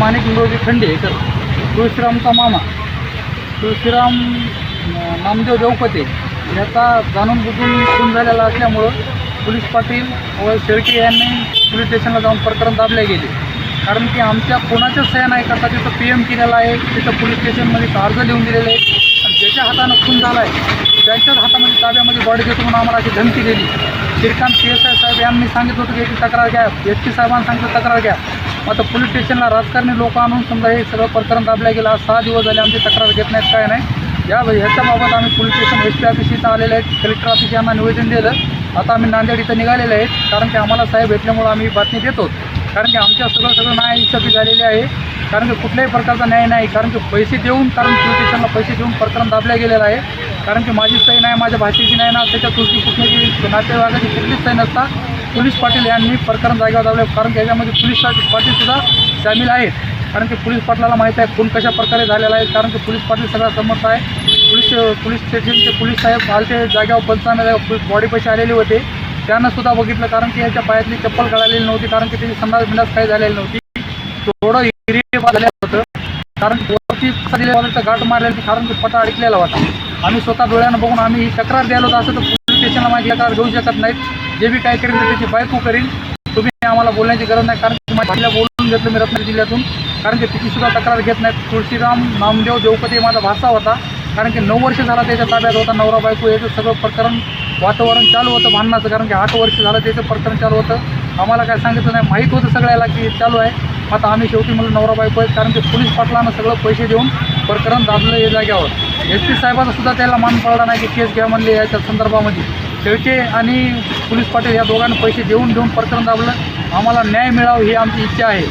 माणिक निरोगी खंडेकर तुळशीरामचा मामा. तुळशीराम नामदेव देवपते याचा जाणून बुजून खून झालेला असल्यामुळं पोलीस पाटील व शेळके यांनी पोलीस स्टेशनला जाऊन प्रकरण दाबले गेले. कारण की आमच्या कोणाच्या सह्या नाही करता तिथं पी एम केलेला आहे तिथं पोलीस स्टेशनमध्ये अर्ज लिहून दिलेले आहे आणि ज्याच्या हातानं खून झाला आहे त्यांच्याच हातामध्ये ताब्यामध्ये बॉडी देतो म्हणून आम्हाला अशी धमकी दिली. श्रीकांत पी एस आय साहेब यांनी सांगितलं होतं की याची तक्रार घ्या. एस पी साहेबांनी सांगितलं तक्रार घ्या. आता पोलीस स्टेशनला राजकारणी लोक आणून समजा हे सगळं प्रकरण दाबलं गेलं आज सहा दिवस झाले आमची तक्रार घेत नाहीत काय नाही. या ह्याच्याबाबत आम्ही police station S P office इथं आलेले आहेत कलेक्टर ऑफिस यांना निवेदन दिलं. आता आम्ही नांदेड इथं निघालेले आहेत कारण की आम्हाला साहेब भेटल्यामुळं आम्ही बातमी देतो कारण की आमच्या सगळं सगळं न्याय इच्छापी झालेली आहे. कारण की कुठल्याही प्रकारचा न्याय नाही कारण की पैसे देऊन कारण पोलीस स्टेशनला पैसे देऊन प्रकरण दाबल्या गेलेलं आहे. कारण की माझी सही नाही माझ्या भाषेची नाही ना त्याच्या तुलती कुठल्याची नातेवाईकाची कुठलीच सही नसता. पोलीस पाटील यांनी प्रकरण जागेवर दाबले कारण की याच्यामध्ये पोलीस पाटीलसुद्धा सामील आहेत. कारण की पोलीस पाटलाला माहीत आहे खून कशा प्रकारे झालेला आहे. कारण की पोलीस पाटील सगळा समर्थ आहे. पोलीस पोलीस स्टेशनचे पोलीस साहेब आलते. जागेवर पंचनामे बॉडी पैसे आलेले होते. त्यांनासुद्धा बघितलं. कारण की याच्या पायातली चप्पल काढलेली नव्हती. कारण की त्याची संडास बिंडास काही झालेली नव्हती. थोडं इरिटेट झालेलं होतं. कारण वरती दिलेला गाठ मारलेली कारण की पटा अडकलेला होता. आम्ही स्वतः डोळ्यानं बघून आम्ही ही तक्रार द्यायला होतं. असं तर पोलीस स्टेशनला माझी तक्रार घेऊ शकत नाहीत. जे बी काय करेल त्याची बायको करील तुम्ही आम्हाला बोलण्याची गरज नाही कारण की माझ्या बोलून घेतलं मी रत्नागिरी जिल्ह्यातून. कारण की तिचीसुद्धा तक्रार घेत नाहीत. तुळशीराम नामदेव देवपती माझा भाषा होता. कारण की नऊ वर्ष झाला त्याच्या ताब्यात होता नवरा बायको याचं सगळं प्रकरण वातावरण चालू होतं भांडणाचं कारण की आठ वर्ष झालं त्याचं प्रकरण चालू होतं. आम्हाला काय सांगितलं नाही. माहीत होतं सगळ्याला की चालू आहे. आता आम्ही शेवटी म्हणून नवरा बायको आहेत कारण की पोलीस पाटलानं सगळं पैसे देऊन प्रकरण दाबलं या जाग्यावर एस पी साहेबाचा सुद्धा त्याला मान पडला नाही की केस घ्या म्हणले याच्या संदर्भामध्ये. शेळके आणि पोलीस पाटील या दोघांना पैसे देऊन देऊन प्रकरण दाबलं. आम्हाला न्याय मिळावं ही आमची इच्छा आहे.